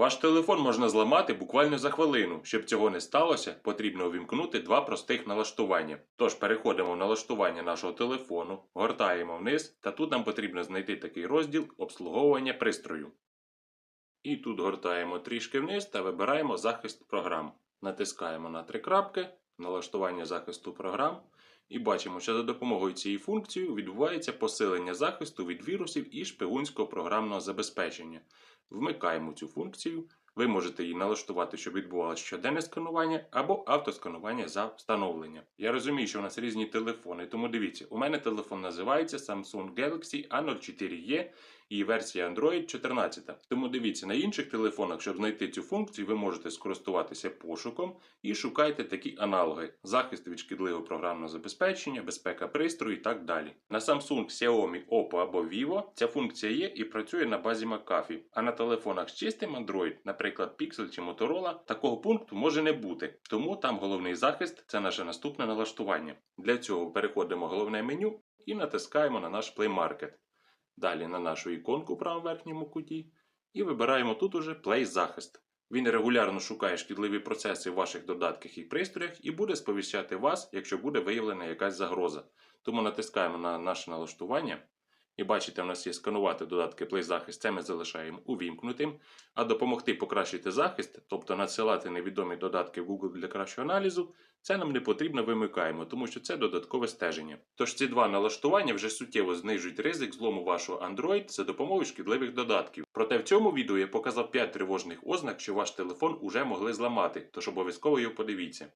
Ваш телефон можна зламати буквально за хвилину. Щоб цього не сталося, потрібно увімкнути два простих налаштування. Тож переходимо в налаштування нашого телефону, гортаємо вниз, та тут нам потрібно знайти такий розділ обслуговування пристрою. І тут гортаємо трішки вниз та вибираємо захист програм. Натискаємо на три крапки, налаштування захисту програм. І бачимо, що за допомогою цієї функції відбувається посилення захисту від вірусів і шпигунського програмного забезпечення. Вмикаємо цю функцію. Ви можете її налаштувати, щоб відбувалося щоденне сканування або автосканування за встановлення. Я розумію, що у нас різні телефони, тому дивіться, у мене телефон називається Samsung Galaxy A04e і версія Android 14. Тому дивіться, на інших телефонах, щоб знайти цю функцію, ви можете скористуватися пошуком і шукайте такі аналоги: захист від шкідливого програмного забезпечення, безпека пристрою і так далі. На Samsung, Xiaomi, Oppo або Vivo ця функція є і працює на базі McAfee. А на телефонах з чистим Android, наприклад, Pixel чи Motorola, такого пункту може не бути. Тому там головний захист це наше наступне налаштування. Для цього переходимо в головне меню і натискаємо на наш Play Market. Далі на нашу іконку в правому верхньому куті і вибираємо тут уже Play захист. Він регулярно шукає шкідливі процеси в ваших додатках і пристроях і буде сповіщати вас, якщо буде виявлена якась загроза. Тому натискаємо на наше налаштування. І бачите, у нас є сканувати додатки Play захист, це ми залишаємо увімкнутим. А допомогти покращити захист, тобто надсилати невідомі додатки в Google для кращого аналізу, це нам не потрібно вимикаємо, тому що це додаткове стеження. Тож ці два налаштування вже суттєво знижують ризик злому вашого Android за допомогою шкідливих додатків. Проте в цьому відео я показав 5 тривожних ознак, що ваш телефон уже могли зламати, тож обов'язково його подивіться.